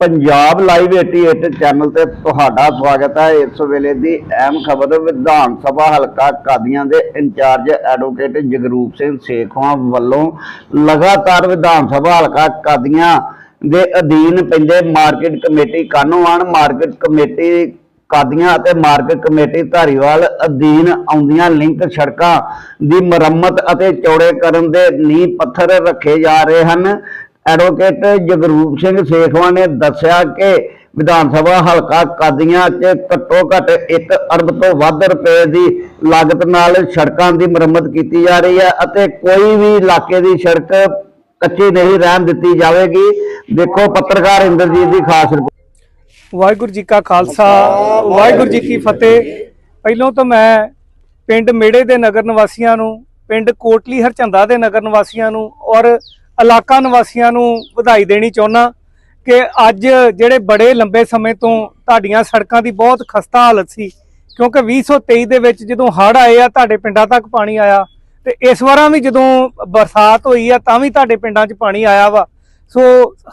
Punjab live 88 channel ਤੇ ਤੁਹਾਡਾ ਸਵਾਗਤ ਹੈ। ਇਸ ਵੇਲੇ ਦੀ ਅਹਿਮ ਖਬਰ, ਵਿਧਾਨ ਸਭਾ ਹਲਕਾ ਕਾਦੀਆਂ ਦੇ in charge advocate Jagroop Singh Sekhwan ਵੱਲੋਂ ਲਗਾਤਾਰ ਵਿਧਾਨ ਸਭਾ ਹਲਕਾ ਕਾਦੀਆਂ ਦੇ ਅਧੀਨ ਪੈਂਦੇ market committee Kahnuwan market committee Qadian ਅਤੇ ਮਾਰਕੀਟ ਕਮੇਟੀ ਧਾਰੀਵਾਲ ਅਧੀਨ ਆਉਂਦੀਆਂ ਲਿੰਕ ਸੜਕਾਂ ਦੀ ਮੁਰੰਮਤ ਅਤੇ ਚੌੜੇ ਕਰਨ ਦੇ ਨੀਂਹ ਪੱਥਰ ਰੱਖੇ ਜਾ ਰਹੇ ਹਨ। ਐਡਵੋਕੇਟ ਜਗਰੂਪ ਸਿੰਘ ਸੇਖਵਾਂ ਨੇ ਦੱਸਿਆ ਕਿ ਵਿਧਾਨ ਸਭਾ ਹਲਕਾ ਕਾਦੀਆਂ 'ਚ ਘੱਟੋ ਘੱਟ 1 ਅਰਬ ਤੋਂ ਵੱਧ ਰੁਪਏ ਦੀ ਲਾਗਤ ਨਾਲ ਸੜਕਾਂ ਦੀ ਮੁਰੰਮਤ ਕੀਤੀ ਜਾ ਰਹੀ ਹੈ ਅਤੇ ਕੋਈ ਵੀ ਇਲਾਕੇ ਦੀ ਸੜਕ ਕੱਚੀ ਨਹੀਂ ਰਹਿਣ ਦਿੱਤੀ ਜਾਵੇਗੀ। ਦੇਖੋ ਪੱਤਰਕਾਰ ਇੰਦਰਜੀਤ ਦੀ ਖਾਸ ਰਿਪੋਰਟ। ਵਾਹਿਗੁਰੂ ਜੀ ਕਾ ਖਾਲਸਾ, ਵਾਹਿਗੁਰੂ ਜੀ ਕੀ ਫਤਿਹ। ਪਹਿਲੋਂ ਤਾਂ ਮੈਂ ਪਿੰਡ ਮੇੜੇ ਦੇ ਨਗਰ ਨਿਵਾਸੀਆਂ ਨੂੰ, ਪਿੰਡ ਕੋਟਲੀ ਹਰਚੰਦਾ ਦੇ ਨਗਰ ਨਿਵਾਸੀਆਂ ਨੂੰ ਔਰ ਇਲਾਕਾ ਨਿਵਾਸੀਆਂ ਨੂੰ ਵਧਾਈ ਦੇਣੀ ਚਾਹੁੰਦਾ ਕਿ ਅੱਜ ਜਿਹੜੇ ਬੜੇ ਲੰਬੇ ਸਮੇਂ ਤੋਂ ਤੁਹਾਡੀਆਂ ਸੜਕਾਂ ਦੀ ਬਹੁਤ ਖਸਤਾ ਹਾਲਤ ਸੀ, ਕਿਉਂਕਿ 2023 ਦੇ ਵਿੱਚ ਜਦੋਂ ਹੜ੍ਹ ਆਏ ਆ, ਤੁਹਾਡੇ ਪਿੰਡਾਂ ਤੱਕ ਪਾਣੀ ਆਇਆ ਤੇ ਇਸ ਵਾਰਾਂ ਵੀ ਜਦੋਂ ਬਰਸਾਤ ਹੋਈ ਆ, ਤਾਂ ਵੀ ਤੁਹਾਡੇ ਪਿੰਡਾਂ 'ਚ ਪਾਣੀ ਆਇਆ ਵਾ। ਸੋ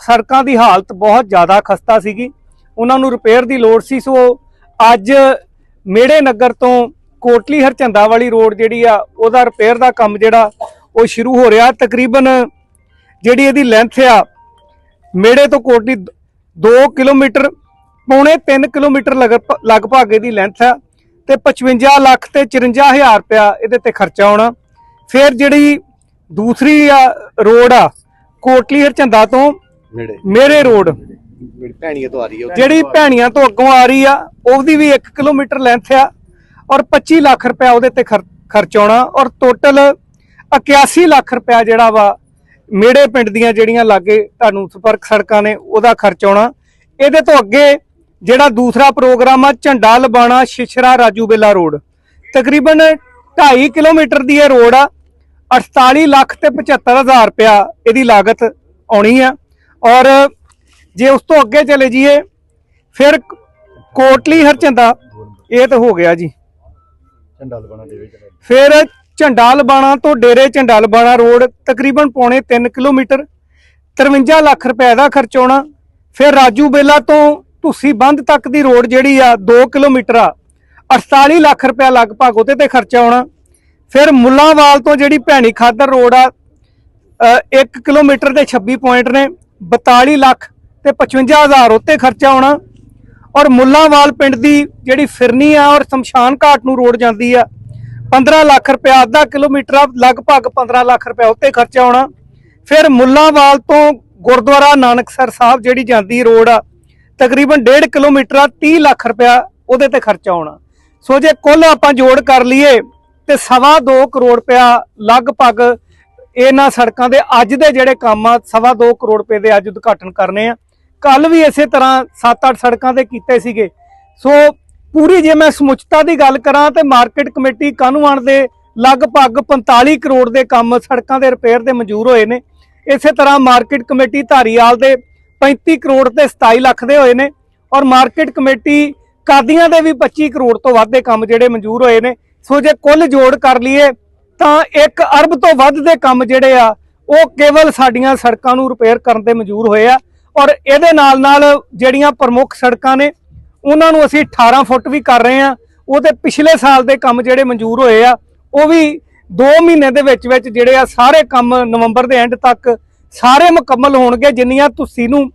ਸੜਕਾਂ ਦੀ ਹਾਲਤ ਬਹੁਤ ਜ਼ਿਆਦਾ ਖਸਤਾ ਸੀਗੀ। ਉਹਨਾਂ ਨੂੰ ਰਿਪੇਅਰ ਦੀ ਲੋੜ ਸੀ। ਸੋ ਅੱਜ ਮੇੜੇ ਨਗਰ ਤੋਂ ਕੋਟਲੀ ਹਰਚੰਦਾ ਵਾਲੀ ਰੋਡ ਜਿਹੜੀ ਆ, ਉਹਦਾ ਰਿਪੇਅਰ ਦਾ ਕੰਮ ਜਿਹੜਾ, ਉਹ ਸ਼ੁਰੂ ਹੋ ਰਿਹਾ। ਤਕਰੀਬਨ ਜਿਹੜੀ ਇਹਦੀ ਲੈਂਥ ਆ ਮੇੜੇ ਤੋਂ ਕੋਟਲੀ 2 ਕਿਲੋਮੀਟਰ ਪੌਣੇ 3 ਕਿਲੋਮੀਟਰ ਲਗਭ ਲਗਭਗ ਇਹਦੀ ਲੈਂਥ ਆ ਤੇ 55 ਲੱਖ ਤੇ 54000 ਰੁਪਇਆ ਇਹਦੇ ਤੇ ਖਰਚਾ ਆਉਣਾ। ਫਿਰ ਜਿਹੜੀ ਦੂਸਰੀ ਆ ਰੋਡ ਆ ਕੋਟਲੀ ਹਰਚੰਦਾ ਤੋਂ ਮੇਰੇ ਰੋਡ ਭੈਣੀਆਂ ਤੋਂ ਆ ਰਹੀ ਹੈ ਜਿਹੜੀ ਭੈਣੀਆਂ ਤੋਂ ਅੱਗੋਂ ਆ ਰਹੀ ਆ ਉਹਦੀ ਵੀ 1 ਕਿਲੋਮੀਟਰ ਲੈਂਥ ਆ ਔਰ 25 ਲੱਖ ਰੁਪਇਆ ਉਹਦੇ ਤੇ ਖਰ- ਖਰਚ ਆਉਣਾ ਔਰ ਟੋਟਲ 81 ਲੱਖ ਰੁਪਇਆ ਜਿਹੜਾ ਵਾ ਮੇੜੇ ਪਿੰਡ ਦੀਆਂ ਜਿਹੜੀਆਂ ਲਾਗੇ ਤੁਹਾਨੂੰ ਸੰਪਰਕ ਸੜਕਾਂ ਨੇ ਉਹਦਾ ਖਰਚ ਆਉਣਾ। ਇਹਦੇ ਤੋਂ ਅੱਗੇ ਜਿਹੜਾ ਦੂਸਰਾ ਪ੍ਰੋਗਰਾਮ ਆ ਝੰਡਾ ਲਬਾਣਾ ਸ਼ਿਸ਼ਰਾ ਰਾਜੂਬੇਲਾ ਰੋਡ। ਤਕਰੀਬਨ 2.5 ਕਿਲੋਮੀਟਰ ਦੀ ਇਹ ਰੋਡ ਆ 48 ਲੱਖ ਤੇ 75000 ਰੁਪਇਆ ਇਹਦੀ ਲਾਗਤ ਆਉਣੀ ਆ। ਔਰ ਜੇ ਉਸ ਤੋਂ ਅੱਗੇ ਚਲੇ ਜਾਈਏ ਫਿਰ ਕੋਟਲੀ ਹਰਚੰਦਾ ਇਹ ਤਾਂ ਹੋ ਗਿਆ ਜੀ। ਝੰਡਾ ਦੇਵੇ ਚਲੋ ਫਿਰ ਝੰਡਾ ਲਬਾਣਾ ਤੋਂ ਡੇਰੇ ਝੰਡਾ ਲਬਾਣਾ ਰੋਡ ਤਕਰੀਬਨ ਪੌਣੇ 3 ਕਿਲੋਮੀਟਰ। 53 ਲੱਖ ਰੁਪਏ ਦਾ ਖਰਚ ਆਉਣਾ। ਫਿਰ ਰਾਜੂ ਬੇਲਾ ਤੋਂ ਤੁਸੀਂ ਬੰਦ ਤੱਕ ਦੀ ਰੋਡ ਜਿਹੜੀ ਆ 2 ਕਿਲੋਮੀਟਰ ਆ। 48 ਲੱਖ ਰੁਪਏ ਲਗਭਗ ਉਹਦੇ ਤੇ ਖਰਚਾ ਆਉਣਾ। ਫਿਰ ਮੁੱਲਾਂਵਾਲ ਤੋਂ ਜਿਹੜੀ ਭੈਣੀ ਖਾਦਰ ਰੋਡ ਆ 1 ਕਿਲੋਮੀਟਰ ਦੇ 26 ਪੁਆਇੰਟ ਨੇ 42 ਲੱਖ ਤੇ 55000 ਉੱਤੇ ਖਰਚਾ ਆਉਣਾ। ਔਰ ਮੁੱਲਾਂਵਾਲ ਪਿੰਡ ਦੀ ਜਿਹੜੀ ਫਿਰਨੀ ਆ ਔਰ ਸ਼ਮਸ਼ਾਨ ਘਾਟ ਨੂੰ ਰੋਡ ਜਾਂਦੀ ਆ 15 ਲੱਖ ਰੁਪਇਆ ਅੱਧਾ ਕਿਲੋਮੀਟਰ ਆ, ਲਗਭਗ 15 ਲੱਖ ਰੁਪਇਆ ਉੱਤੇ ਖਰਚਾ ਆਉਣਾ ਫਿਰ ਮੁੱਲਾਂਵਾਲ ਤੋਂ ਗੁਰਦੁਆਰਾ ਨਾਨਕਸਰ ਸਾਹਿਬ ਜਿਹੜੀ ਜਾਂਦੀ ਰੋਡ ਆ, ਤਕਰੀਬਨ 1.5 ਕਿਲੋਮੀਟਰ ਆ 30 ਲੱਖ ਰੁਪਇਆ ਉਹਦੇ ਤੇ ਖਰਚਾ ਆਉਣਾ ਸੋ ਜੇ ਕੁੱਲ ਆਪਾਂ ਜੋੜ ਕਰ ਲਈਏ, ਤੇ ਸਵਾ 2 ਕਰੋੜ ਰੁਪਇਆ ਲਗਭਗ ਇਹਨਾਂ ਸੜਕਾਂ ਦੇ ਅੱਜ ਦੇ ਜਿਹੜੇ ਕੰਮ ਆ, ਸਵਾ 2 ਕਰੋੜ ਰੁਪਏ ਦੇ ਅੱਜ ਉਦਘਾਟਨ ਕਰਨੇ ਆ। ਕੱਲ ਵੀ ਇਸੇ ਤਰ੍ਹਾਂ 7-8 ਸੜਕਾਂ ਤੇ ਕੀਤੇ ਸੀਗੇ। ਸੋ ਪੂਰੀ ਜੇ ਮੈਂ ਸਮੁੱਚਤਾ ਦੀ ਗੱਲ ਕਰਾਂ ਤੇ ਮਾਰਕੀਟ ਕਮੇਟੀ ਕਾਨੂੰਨ ਦੇ ਲਗਭਗ 45 ਕਰੋੜ ਦੇ ਕੰਮ ਸੜਕਾਂ ਦੇ ਰਿਪੇਅਰ ਦੇ ਮਨਜ਼ੂਰ ਹੋਏ ਨੇ। ਇਸੇ ਤਰ੍ਹਾਂ ਮਾਰਕੀਟ ਕਮੇਟੀ ਧਾਰੀਵਾਲ ਦੇ 35 ਕਰੋੜ ਤੇ 27 ਲੱਖ ਦੇ ਹੋਏ ਨੇ ਔਰ ਮਾਰਕੀਟ ਕਮੇਟੀ ਕਾਦੀਆਂ ਦੇ ਵੀ 25 ਕਰੋੜ ਤੋਂ ਵੱਧ ਦੇ ਕੰਮ ਜਿਹੜੇ ਮਨਜ਼ੂਰ ਹੋਏ ਨੇ। ਸੋ ਜੇ ਕੁੱਲ ਜੋੜ ਕਰ ਲਈਏ ਤਾਂ 1 ਅਰਬ ਤੋਂ ਵੱਧ ਦੇ ਕੰਮ ਜਿਹੜੇ ਆ, ਉਹ ਕੇਵਲ ਸਾਡੀਆਂ ਸੜਕਾਂ ਨੂੰ ਰਿਪੇਅਰ ਕਰਨ ਦੇ ਮਨਜ਼ੂਰ ਹੋਏ ਆ ਔਰ ਇਹਦੇ ਨਾਲ ਨਾਲ ਜਿਹੜੀਆਂ ਪ੍ਰਮੁੱਖ ਸੜਕਾਂ ਨੇ ਉਹਨਾਂ ਨੂੰ ਅਸੀਂ 18 ਫੁੱਟ ਵੀ ਕਰ ਰਹੇ ਆ ਉਹਦੇ ਪਿਛਲੇ ਸਾਲ ਦੇ ਕੰਮ ਜਿਹੜੇ ਮਨਜ਼ੂਰ ਹੋਏ ਆ, ਉਹ ਵੀ 2 ਮਹੀਨੇ ਦੇ ਵਿੱਚ ਵਿੱਚ ਜਿਹੜੇ ਆ ਸਾਰੇ ਕੰਮ ਨਵੰਬਰ ਦੇ ਐਂਡ ਤੱਕ ਸਾਰੇ ਮੁਕੰਮਲ ਹੋਣਗੇ, ਜਿੰਨੀਆਂ ਤੁਸੀਂ ਨੂੰ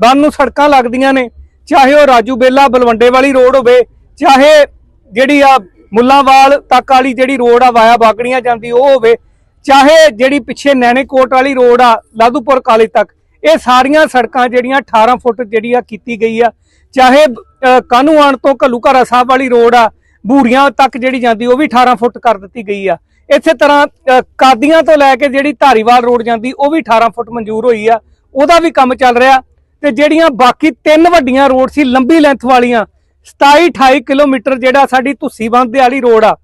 ਬੰਨ ਨੂੰ ਸੜਕਾਂ ਲੱਗਦੀਆਂ ਨੇ, ਚਾਹੇ ਉਹ ਰਾਜੂ ਬੇਲਾ ਬਲਵੰਡੇ ਵਾਲੀ ਰੋਡ ਹੋਵੇ, ਚਾਹੇ ਜਿਹੜੀ ਆ ਮੁੱਲਾਂਵਾਲ ਤੱਕ ਵਾਲੀ ਜਿਹੜੀ ਰੋਡ ਆ, ਵਾਇਆ ਬਾਗੜੀਆਂ ਜਾਂਦੀ ਉਹ ਹੋਵੇ, ਚਾਹੇ ਜਿਹੜੀ ਪਿੱਛੇ ਨੈਣੇਕੋਟ ਵਾਲੀ ਰੋਡ ਆ ਲਾਧੂਪੁਰ ਕਾਲਜ ਤੱਕ, ਇਹ ਸਾਰੀਆਂ ਸੜਕਾਂ ਜਿਹੜੀਆਂ 18 ਫੁੱਟ ਜਿਹੜੀ ਆ ਕੀਤੀ ਗਈ ਆ ਚਾਹੇ ਅ, ਕਾਹਨੂੰਆਣ ਤੋਂ ਘੱਲੂਘਾਰਾ ਸਾਹਿਬ ਵਾਲੀ ਰੋਡ ਆ ਬੂਰੀਆਂ ਤੱਕ ਜਿਹੜੀ ਜਾਂਦੀ ਉਹ ਵੀ 18 ਫੁੱਟ ਕਰ ਦਿੱਤੀ ਗਈ ਆ। ਇਸੇ ਤਰ੍ਹਾਂ ਕਾਦੀਆਂ ਤੋਂ ਲੈ ਕੇ ਜਿਹੜੀ ਧਾਰੀਵਾਲ ਰੋਡ ਜਾਂਦੀ ਉਹ ਵੀ 18 ਫੁੱਟ ਮਨਜ਼ੂਰ ਹੋਈ ਆ। ਉਹਦਾ ਵੀ ਕੰਮ ਚੱਲ ਰਿਹਾ ਤੇ ਜਿਹੜੀਆਂ ਬਾਕੀ ਤਿੰਨ ਵੱਡੀਆਂ ਰੋਡ ਸੀ ਲੰਬੀ ਲੈਂਥ ਵਾਲੀਆਂ 27 28 ਕਿਲੋਮੀਟਰ ਜਿਹੜਾ ਸਾਡੀ ਧੁੱਸੀ ਬੰਦ ਵਾਲੀ ਰੋਡ ਆ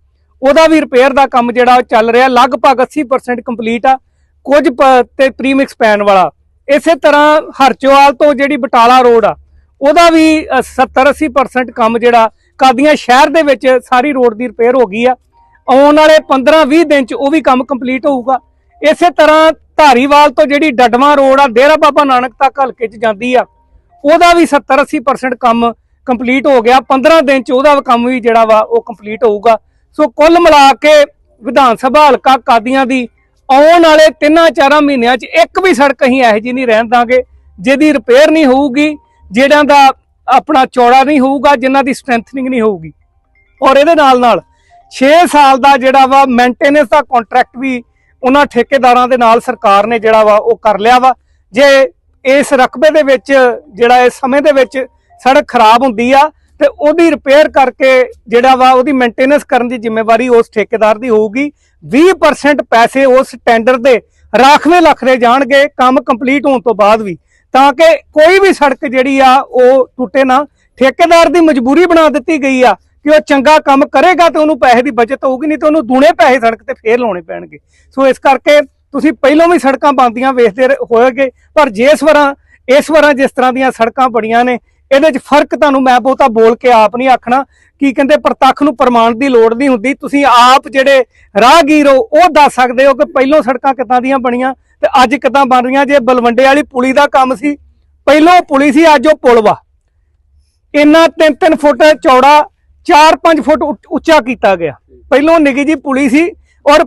ਉਹਦਾ ਵੀ ਰਿਪੇਅਰ ਦਾ ਕੰਮ ਜਿਹੜਾ ਉਹ ਚੱਲ ਰਿਹਾ ਲਗਭਗ 80% ਕੰਪਲੀਟ ਆ ਕੁਝ ਪ- ਤੇ ਪ੍ਰੀਮਿਕਸ ਪੈਣ ਵਾਲਾ। ਇਸੇ ਤਰ੍ਹਾਂ ਹਰਚੋਵਾਲ ਤੋਂ ਜਿਹੜੀ ਬਟਾਲਾ ਰੋਡ ਆ ਉਹਦਾ ਵੀ 70-80% ਕੰਮ ਜਿਹੜਾ ਕਾਦੀਆਂ ਸ਼ਹਿਰ ਦੇ ਵਿੱਚ ਸਾਰੀ ਰੋਡ ਦੀ ਰਿਪੇਅਰ ਹੋ ਗਈ ਆ। ਆਉਣ ਵਾਲੇ 15-20 ਦਿਨ ਚ ਉਹ ਵੀ ਕੰਮ ਕੰਪਲੀਟ ਹੋਊਗਾ। ਇਸੇ ਤਰ੍ਹਾਂ ਧਾਰੀਵਾਲ ਤੋਂ ਜਿਹੜੀ ਡਡਵਾਂ ਰੋਡ ਆ, ਡੇਰਾ ਬਾਬਾ ਨਾਨਕ ਤੱਕ ਹਲਕੇ ਚ ਜਾਂਦੀ ਆ, ਉਹਦਾ ਵੀ 70 80% ਕੰਮ ਕੰਪਲੀਟ ਹੋ ਗਿਆ। 15 ਦਿਨ ਚ ਉਹਦਾ ਕੰਮ ਵੀ ਜਿਹੜਾ ਵਾ ਉਹ ਕੰਪਲੀਟ ਹੋਊਗਾ। ਸੋ ਕੁੱਲ ਮਿਲਾ ਕੇ ਵਿਧਾਨ ਸਭਾ ਹਲਕਾ ਕਾਦੀਆਂ ਦੀ ਆਉਣ ਵਾਲੇ 3-4 ਮਹੀਨਿਆਂ ਚ ਇੱਕ ਵੀ ਸੜਕ ਅਸੀਂ ਇਹੋ ਜਿਹੀ ਨਹੀਂ ਰਹਿਣ ਦਾਂਗੇ, ਜਿਹਦੀ ਰਿਪੇਅਰ ਨਹੀਂ ਹੋਊਗੀ। ਜਿਹੜਿਆਂ ਦਾ ਆਪਣਾ ਚੌੜਾ ਨਹੀਂ ਹੋਊਗਾ, ਜਿਨ੍ਹਾਂ ਦੀ ਸਟਰੈਂਥਨਿੰਗ ਨਹੀਂ ਹੋਊਗੀ। ਔਰ ਇਹਦੇ ਨਾਲ ਨਾਲ 6 ਸਾਲ ਦਾ ਜਿਹੜਾ ਵਾ ਮੇਨਟੇਨੈਂਸ ਦਾ ਕੰਟਰੈਕਟ ਵੀ ਉਹਨਾਂ ਠੇਕੇਦਾਰਾਂ ਦੇ ਨਾਲ ਸਰਕਾਰ ਨੇ ਜਿਹੜਾ ਵਾ ਉਹ ਕਰ ਲਿਆ ਵਾ। ਜੇ ਇਸ ਰਕਬੇ ਦੇ ਵਿੱਚ, ਜਿਹੜਾ ਇਸ ਸਮੇਂ ਦੇ ਵਿੱਚ ਸੜਕ ਖਰਾਬ ਹੁੰਦੀ ਆ, ਤੇ ਉਹਦੀ ਰਿਪੇਅਰ ਕਰਕੇ ਜਿਹੜਾ ਵਾ ਉਹਦੀ ਮੇਨਟੇਨੈਂਸ ਕਰਨ ਦੀ ਜ਼ਿੰਮੇਵਾਰੀ ਉਸ ਠੇਕੇਦਾਰ ਦੀ ਹੋਊਗੀ। 20% ਪੈਸੇ ਉਸ ਟੈਂਡਰ ਦੇ ਰਾਖਵੇਂ ਲੱਖ ਦੇ ਜਾਣਗੇ, ਕੰਮ ਕੰਪਲੀਟ ਹੋਣ ਤੋਂ ਬਾਅਦ ਵੀ। ਤਾਂ ਕਿ ਕੋਈ ਵੀ ਸੜਕ ਜਿਹੜੀ ਆ ਉਹ ਟੁੱਟੇ ਨਾ, ਠੇਕੇਦਾਰ ਦੀ ਮਜਬੂਰੀ ਬਣਾ ਦਿੱਤੀ ਗਈ ਆ ਕਿ ਉਹ ਚੰਗਾ ਕੰਮ ਕਰੇਗਾ ਤੇ ਉਹਨੂੰ ਪੈਸੇ ਦੀ ਬਚਤ ਹੋਊਗੀ, ਨਹੀਂ ਤੇ ਉਹਨੂੰ ਦੂਣੇ ਪੈਸੇ ਸੜਕ ਤੇ ਫੇਰ ਲਾਉਣੇ ਪੈਣਗੇ। ਸੋ ਇਸ ਕਰਕੇ ਤੁਸੀਂ ਪਹਿਲਾਂ ਵੀ ਸੜਕਾਂ ਬਣਦੀਆਂ ਵੇਖਦੇ ਰਹੇ- ਹੋਏਗੇ, ਪਰ ਜਿਸ ਵਾਰਾਂ, ਇਸ ਵਾਰਾਂ ਜਿਸ ਤਰ੍ਹਾਂ ਦੀਆਂ ਸੜਕਾਂ ਬੜੀਆਂ ਨੇ, ਇਹਦੇ 'ਚ ਫ਼ਰਕ ਤੁਹਾਨੂੰ ਮੈਂ ਬਹੁਤਾ ਬੋਲ ਕੇ ਆਪ ਨਹੀਂ ਆਖਣਾ। ਕੀ ਕਹਿੰਦੇ, ਪ੍ਰਤੱਖ ਨੂੰ ਪ੍ਰਮਾਣ ਦੀ ਲੋੜ ਨਹੀਂ ਹੁੰਦੀ। ਤੁਸੀਂ ਆਪ ਜਿਹੜੇ ਰਾਹਗੀਰ ਹੋ, ਉਹ ਦੱਸ ਸਕਦੇ ਹੋ ਕਿ ਪਹਿਲਾਂ ਸੜਕਾਂ ਕਿੱਦਾਂ ਦੀਆਂ ਬਣੀਆਂ ਤੇ ਅੱਜ ਕਿੱਦਾਂ ਬਣ ਰਹੀਆਂ? ਜੇ ਬਲਵੰਡੇ ਵਾਲੀ ਪੁਲੀ ਦਾ ਕੰਮ ਸੀ, ਪਹਿਲੋਂ ਪੁਲੀ ਸੀ, ਅੱਜ ਉਹ ਪੁਲ ਵਾ। ਇੰਨਾ 3-3 ਫੁੱਟ ਚੌੜਾ 4-5 ਫੁੱਟ ਉੱਚਾ ਕੀਤਾ ਗਿਆ। ਪਹਿਲੋਂ ਨਿੱਕੀ ਜੀ ਪੁਲੀ ਸੀ ਔਰ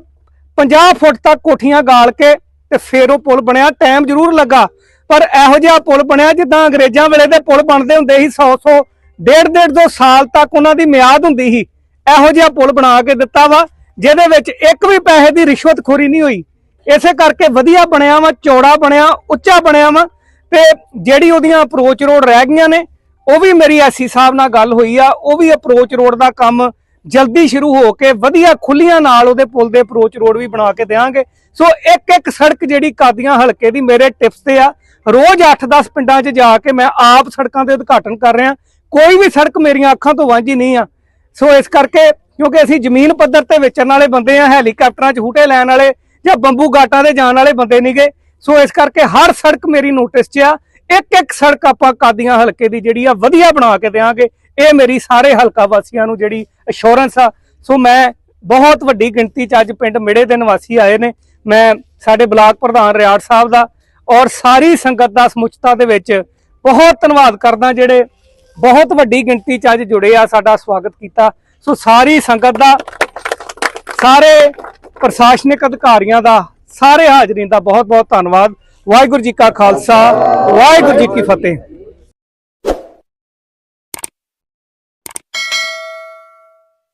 50 ਫੁੱਟ ਤੱਕ ਕੋਠੀਆਂ ਗਾਲ ਕੇ ਤੇ ਫੇਰ ਉਹ ਪੁਲ ਬਣਿਆ। ਟਾਈਮ ਜ਼ਰੂਰ ਲੱਗਾ, ਪਰ ਇਹੋ ਜਿਹਾ ਪੁਲ ਬਣਿਆ ਜਿੱਦਾਂ ਅੰਗਰੇਜ਼ਾਂ ਵੇਲੇ ਦੇ ਪੁਲ ਬਣਦੇ ਹੁੰਦੇ ਸੀ 100-100 ਡੇਢ-ਡੇਢ ਦੋ ਸਾਲ ਤੱਕ ਉਹਨਾਂ ਦੀ ਮਿਆਦ ਹੁੰਦੀ ਸੀ। ਇਹੋ ਜਿਹਾ ਪੁਲ ਬਣਾ ਕੇ ਦਿੱਤਾ ਵਾ, ਜਿਹਦੇ ਵਿੱਚ ਇੱਕ ਵੀ ਪੈਸੇ ਦੀ ਰਿਸ਼ਵਤਖੋਰੀ ਨਹੀਂ ਹੋਈ। ਇਸੇ ਕਰਕੇ ਵਧੀਆ ਬਣਿਆ ਵਾ, ਚੌੜਾ ਬਣਿਆ, ਉੱਚਾ ਬਣਿਆ ਵਾ, ਤੇ ਜਿਹੜੀ ਉਹਦੀਆਂ ਅਪਰੋਚ ਰੋਡ ਰਹਿ ਗਈਆਂ ਨੇ, ਉਹ ਵੀ ਮੇਰੀ ਐਸੀ ਸਾਹਿਬ ਨਾਲ ਗੱਲ ਹੋਈ ਆ, ਉਹ ਵੀ ਅਪਰੋਚ ਰੋਡ ਦਾ ਕੰਮ ਜਲਦੀ ਸ਼ੁਰੂ ਹੋ ਕੇ ਵਧੀਆ ਖੁੱਲੀਆਂ ਨਾਲ ਉਹਦੇ ਪੁਲ ਦੇ ਅਪਰੋਚ ਰੋਡ ਵੀ ਬਣਾ ਕੇ ਦੇਵਾਂਗੇ ਸੋ ਇੱਕ ਇੱਕ ਸੜਕ ਜਿਹੜੀ ਕਾਦੀਆਂ ਹਲਕੇ ਦੀ ਮੇਰੇ ਟਿਪਸ ਤੇ ਆ, ਰੋਜ਼ 8-10 ਪਿੰਡਾਂ 'ਚ ਜਾ ਕੇ ਮੈਂ ਆਪ ਸੜਕਾਂ ਦੇ ਉਦਘਾਟਨ ਕਰ ਰਿਹਾ, ਕੋਈ ਵੀ ਸੜਕ ਮੇਰੀਆਂ ਅੱਖਾਂ ਤੋਂ ਵਾਂਝੀ ਨਹੀਂ ਆ। ਸੋ ਇਸ ਕਰਕੇ ਕਿਉਂਕਿ ਅਸੀਂ ਜ਼ਮੀਨ ਪੱਧਰ ਤੇ ਵੇਚਣ ਵਾਲੇ ਬੰਦੇ ਆ, ਹੈਲੀਕਾਪਟਰਾਂ 'ਚ ਹੂਟੇ ਲੈਣ ਵਾਲੇ ਜਾਂ ਬੰਬੂ ਗਾਟਾਂ ਦੇ ਜਾਣ ਵਾਲੇ ਬੰਦੇ ਨਹੀਂਗੇ ਸੋ ਇਸ ਕਰਕੇ ਹਰ ਸੜਕ ਮੇਰੀ ਨੋਟਿਸ 'ਚ ਆ। ਇੱਕ ਇੱਕ ਸੜਕ ਆਪਾਂ ਕਾਦੀਆਂ ਹਲਕੇ ਦੀ ਜਿਹੜੀ ਆ ਵਧੀਆ ਬਣਾ ਕੇ ਦੇਵਾਂਗੇ ਇਹ ਮੇਰੀ ਸਾਰੇ ਹਲਕਾ ਵਾਸੀਆਂ ਨੂੰ ਜਿਹੜੀ ਅਸ਼ੋਰੈਂਸ ਆ। ਸੋ ਮੈਂ ਬਹੁਤ ਵੱਡੀ ਗਿਣਤੀ 'ਚ ਅੱਜ ਪਿੰਡ ਮਿੜੇ ਦੇ ਨਿਵਾਸੀ ਆਏ ਨੇ। ਮੈਂ ਸਾਡੇ ਬਲਾਕ ਪ੍ਰਧਾਨ ਰਿਆੜ ਸਾਹਿਬ ਦਾ ਔਰ ਸਾਰੀ ਸੰਗਤ ਦਾ ਸਮੁੱਚਤਾ ਦੇ ਵਿੱਚ ਬਹੁਤ ਧੰਨਵਾਦ ਕਰਦਾ ਜਿਹੜੇ ਬਹੁਤ ਵੱਡੀ ਗਿਣਤੀ 'ਚ ਅੱਜ ਜੁੜੇ ਆ, ਸਾਡਾ ਸਵਾਗਤ ਕੀਤਾ। ਸੋ ਸਾਰੀ ਸੰਗਤ ਦਾ, ਸਾਰੇ ਪ੍ਰਸ਼ਾਸਨਿਕ ਅਧਿਕਾਰੀਆਂ ਦਾ ਸਾਰੇ ਹਾਜ਼ਰੀਨ ਦਾ ਬਹੁਤ ਬਹੁਤ ਧੰਨਵਾਦ। ਵਾਹਿਗੁਰੂ ਜੀ ਕਾ ਖਾਲਸਾ, ਵਾਹਿਗੁਰੂ ਜੀ ਕੀ ਫਤਿਹ।